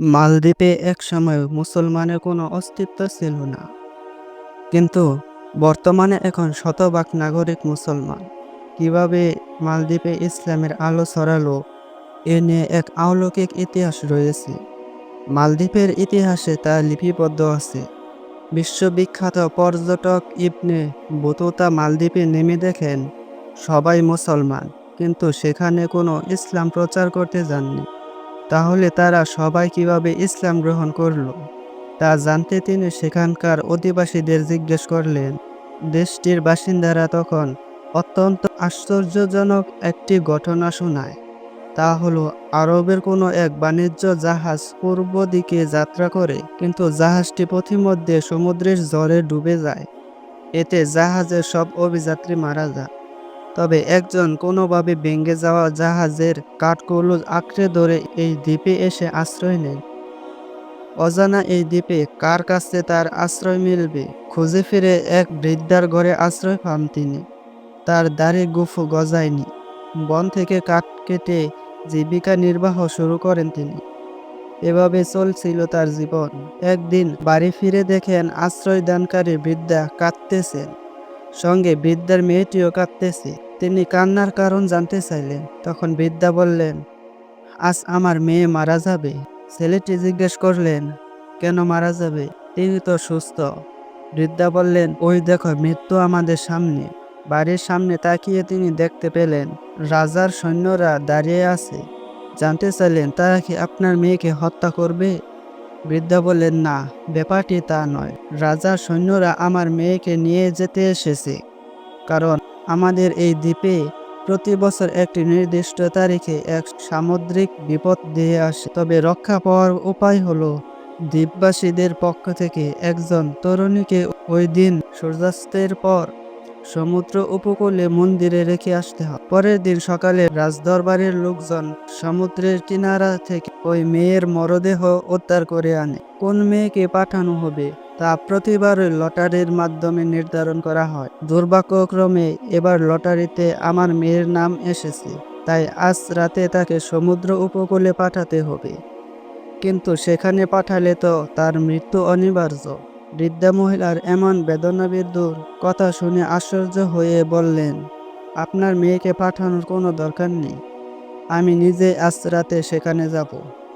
মালদ্বীপে একসময় মুসলমানের কোনো অস্তিত্ব ছিল না। কিন্তু বর্তমানে এখন শতভাগ নাগরিক মুসলমান। কীভাবে মালদ্বীপে ইসলামের আলো ছড়ালো, এ নিয়ে এক আলৌকিক ইতিহাস রয়েছে। মালদ্বীপের ইতিহাসে তা লিপিবদ্ধ আছে। বিশ্ববিখ্যাত পর্যটক ইবনে বতুতা মালদ্বীপে নেমে দেখেন, সবাই মুসলমান, কিন্তু সেখানে কোনো ইসলাম প্রচার করতে যাননি। তাহলে তারা সবাই কীভাবে ইসলাম গ্রহণ করল? তা জানতে তিনি সেখানকার অধিবাসীদের জিজ্ঞেস করলেন। দেশটির বাসিন্দারা তখন অত্যন্ত আশ্চর্যজনক একটি ঘটনা শোনায়। তা হলো, আরবের কোনো এক বাণিজ্য জাহাজ পূর্ব দিকে যাত্রা করে, কিন্তু জাহাজটি পথিমধ্যে সমুদ্রের জলে ডুবে যায়। এতে জাহাজের সব অভিযাত্রী মারা যায় তবে একজন কোনোভাবে ভেঙে যাওয়া জাহাজের কাঠকৌলুজ আঁকড়ে ধরে এই দ্বীপে এসে আশ্রয় নেয়। অজানা এই দ্বীপে কার কাছে তার আশ্রয় মিলবে, খুঁজে ফিরে এক বৃদ্ধার ঘরে আশ্রয় পান তিনি। তার দাড়ি গুফু গজায়নি। বন থেকে কাঠ কেটে জীবিকা নির্বাহ শুরু করেন তিনি। এভাবে চলছিল তার জীবন। একদিন বাড়ি ফিরে দেখেন আশ্রয় দানকারী বৃদ্ধা কাঁদতেছেন। সঙ্গে বৃদ্ধার মেয়েটিও কাঁদতেছে। তিনি কান্নার কারণ জানতে চাইলেন। তখন বৃদ্ধা বললেন, আজ আমার মেয়ে মারা যাবে। ছেলেটি জিজ্ঞেস করলেন, কেন মারা যাবে? তিনি তো সুস্থ। বৃদ্ধা বললেন, ওই দেখো, মৃত্যু আমাদের সামনে। বাড়ির সামনে তাকিয়ে তিনি দেখতে পেলেন, রাজার সৈন্যরা দাঁড়িয়ে আছে। জানতে চাইলেন, তারা কি আপনার মেয়েকে হত্যা করবে? বৃদ্ধা বললেন, না, ব্যাপারটি তা নয়। রাজার সৈন্যরা আমার মেয়েকে নিয়ে যেতে এসেছে। কারণ আমাদের এই দ্বীপে প্রতি বছর একটি নির্দিষ্ট তারিখে এক সামুদ্রিক বিপদ দিয়ে আসে। তবে রক্ষা পাওয়ার উপায় হলো দ্বীপবাসীদের পক্ষ থেকে একজন তরুণীকে ওই দিন সূর্যাস্তের পর সমুদ্র উপকূলে মন্দিরে রেখে আসতে হয়। পরের দিন সকালে রাজদরবারের লোকজন সমুদ্রের কিনারা থেকে ওই মেয়ের মরদেহ উদ্ধার করে আনে। কোন মেয়েকে পাঠানো হবে? তা প্রতিবার লটারির মাধ্যমে নির্ধারণ করা হয়। দুর্ভাগ্যক্রমে এবার লটারিতে আমার মেয়ের নাম এসেছে, তাই আজ রাতে তাকে সমুদ্র উপকূলে পাঠাতে হবে। কিন্তু সেখানে পাঠালে তো তার মৃত্যু অনিবার্য। বৃদ্ধা মহিলার এমন বেদনাবিদ্যুর কথা শুনে আশ্চর্য হয়ে বললেন, আপনার মেয়েকে পাঠানোর কোনো দরকার নেই। আমি নিজে আজ রাতে সেখানে যাব,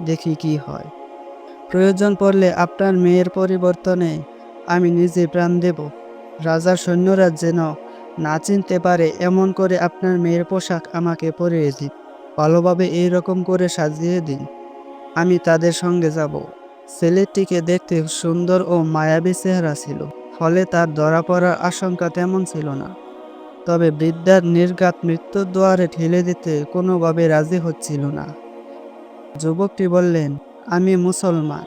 দেখি কি হয়। প্রয়োজন পড়লে আপনার মেয়ের পরিবর্তনে আমি নিজে প্রাণ দেব। রাজার সৈন্যরা যেন না চিনতে পারে, এমন করে আপনার মেয়ের পোশাক আমাকে পরিয়ে দিন। ভালোভাবে এই রকম করে সাজিয়ে দিন। আমি তাদের সঙ্গে যাব। ছেলেটিকে দেখতে সুন্দর ও মায়াবী চেহারা ছিল, ফলে তার ধরা পড়ার আশঙ্কা তেমন ছিল না। তবে বৃদ্ধার নির্ঘাত মৃত্যুর দুয়ারে ঠেলে দিতে কোনোভাবে রাজি হচ্ছিল না। যুবকটি বললেন আমি মুসলমান।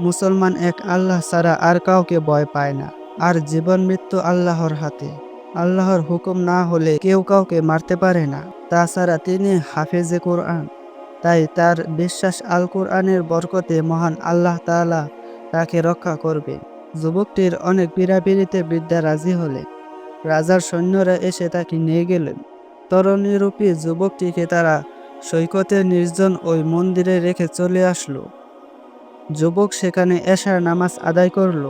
মুসলমান এক আল্লাহ ছাড়া আর কাউকে ভয় পায় না। আর জীবন মৃত্যু আল্লাহর হাতে। আল্লাহর হুকুম না হলে কেউ কাউকে মারতে পারে না। তাছাড়া তিনি হাফেজে কোরআন। তাই তার বিশ্বাস আল কোরআনের বরকতে মহান আল্লাহ তাআলা তাকে রক্ষা করবে যুবকটির অনেক পীড়াপিড়িতে বৃদ্ধা রাজি হলে। রাজার সৈন্যরা এসে তাকে নিয়ে গেলেন। তরণীরূপী যুবকটিকে তারা সৈকতের নির্জন ওই মন্দিরে রেখে চলে আসলো। যুবক সেখানে এশার নামাজ আদায় করল।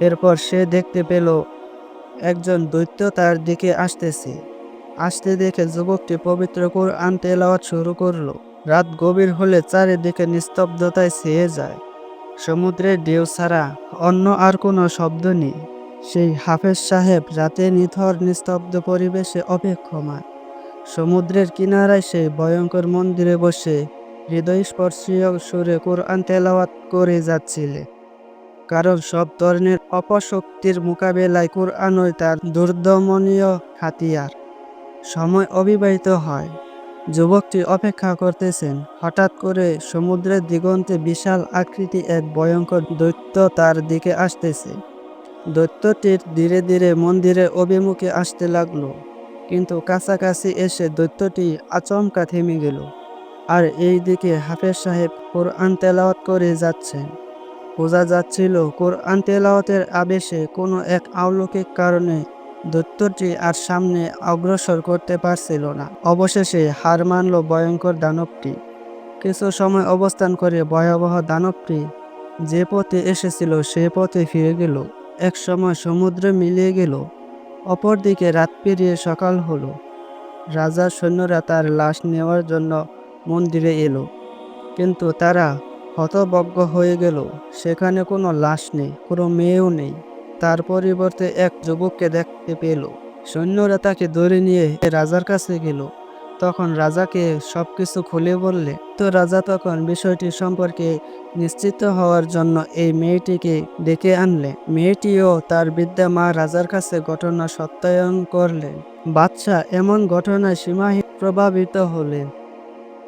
এরপর সে দেখতে পেল, একজন দৈত্য তার দিকে আসতেছে। আসতে দেখে যুবকটি পবিত্র কোরআন তেলাওয়াত শুরু করল। রাত গভীর হলে চারিদিকে নিস্তব্ধতায় ছেয়ে যায়। সমুদ্রের ঢেউ ছাড়া অন্য আর কোনো শব্দ নেই। সেই হাফেজ সাহেব রাতে নিথর, নিস্তব্ধ পরিবেশে অপেক্ষমান সমুদ্রের কিনারায় সেই ভয়ঙ্কর মন্দিরে বসে হৃদয়স্পর্শীয় সুরে কোরআন তেলাওয়াত করে যাচ্ছিলে। কারণ সব ধরনের অপশক্তির মোকাবেলায় কোরআনই তার দুর্দমনীয় হাতিয়ার। সময় অবিবাহিত হয়। যুবকটি অপেক্ষা করতেছেন। হঠাৎ করে সমুদ্রের দিগন্তে বিশাল আকৃতি এক ভয়ঙ্কর দৈত্য তার দিকে আসতেছে। দৈত্যটির ধীরে ধীরে মন্দিরের অভিমুখে আসতে লাগল। কিন্তু কাছাকাছি এসে দৈত্যটি আচমকা থেমে গেল। আর এই দিকে হাফেজ সাহেব কোরআন তেলাওয়াত করে যাচ্ছেন। বোঝা যাচ্ছিল কোরআন তেলাওয়াতের আবেশে কোনো এক অলৌকিক কারণে দৈত্যটি আর সামনে অগ্রসর করতে পারছিল না। অবশেষে হার মানল ভয়ঙ্কর দানবটি। কিছু সময় অবস্থান করে ভয়াবহ দানবটি যে পথে এসেছিল সে পথে ফিরে গেল। এক সময় সমুদ্রে মিলিয়ে গেল। অপরদিকে রাত পেরিয়ে সকাল হলো। রাজার সৈন্যরা তার লাশ নেওয়ার জন্য মন্দিরে এলো। কিন্তু তারা হতভগ্ন হয়ে গেল। সেখানে কোনো লাশ নেই, কোনো মেয়েও নেই। তার পরিবর্তে এক যুবককে দেখতে পেল। সৈন্যরা তাকে ধরে নিয়ে রাজার কাছে গেল। তখন রাজাকে সব কিছু খুলে বললে রাজা তখন বিষয়টি সম্পর্কে নিশ্চিত হওয়ার জন্য এই মেয়েটিকে ডেকে আনলে। মেয়েটিও তার বিদ্যা মা রাজার কাছে ঘটনা সত্যায়ন করলেন বাদশাহ এমন ঘটনায় সীমাহীন প্রভাবিত হলেন।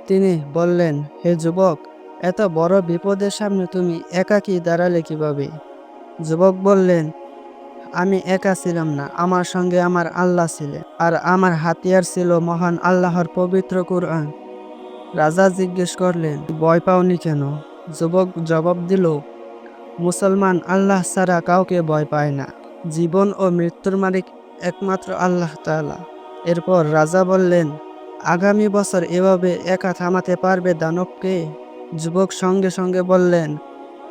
তিনি বললেন, হে যুবক, এত বড় বিপদের সামনে তুমি একাকী দাঁড়ালে কীভাবে? যুবক বললেন, আমি একা ছিলাম না, আমার সঙ্গে আমার আল্লাহ ছিলেন, আর আমার হাতিয়ার ছিল মহান আল্লাহর পবিত্র কোরআন। রাজা জিজ্ঞেস করলেন, ভয় পাওনি কেন? যুবক জবাব দিল, মুসলমান আল্লাহ ছাড়া কাউকে ভয় পায় না। জীবন ও মৃত্যুর মালিক একমাত্র আল্লাহ তালা এরপর রাজা বললেন, আগামী বছর এভাবে একা থামাতে পারবে দানবকে যুবক সঙ্গে সঙ্গে বললেন,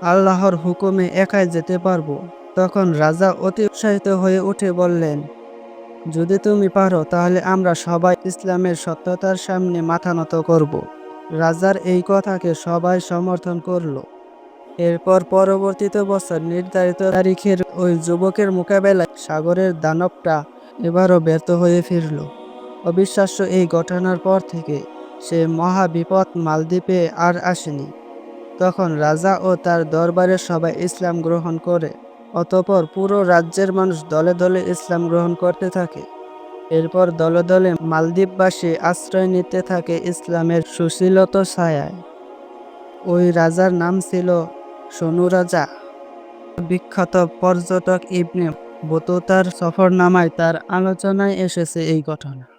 আল্লাহর হুকুমে একাই যেতে পারব। তখন রাজা অতি উৎসাহিত হয়ে উঠে বললেন যদি তুমি পারো, তাহলে আমরা সবাই ইসলামের সত্যতার সামনে মাথা নত করব। রাজার এই কথাকে সবাই সমর্থন করল। এরপর পরবর্তীতে বছর নির্ধারিত তারিখের ওই যুবকের মোকাবেলায় সাগরের দানবটা এবারও ব্যর্থ হয়ে ফিরল। অবিশ্বাস্য এই ঘটনার পর থেকে সে মহা বিপদ মালদ্বীপে আর আসেনি। তখন রাজা ও তার দরবারের সবাই ইসলাম গ্রহণ করে। অতপর পুরো রাজ্যের মানুষ দলে দলে ইসলাম গ্রহণ করতে থাকে। এরপর দলে দলে মালদ্বীপবাসী আশ্রয় নিতে থাকে ইসলামের সুশীলত ছায়ায়। ওই রাজার নাম ছিল সোনু রাজা বিখ্যাত পর্যটক ইবনে বতুতার সফরনামায় তার আলোচনায় এসেছে এই ঘটনা।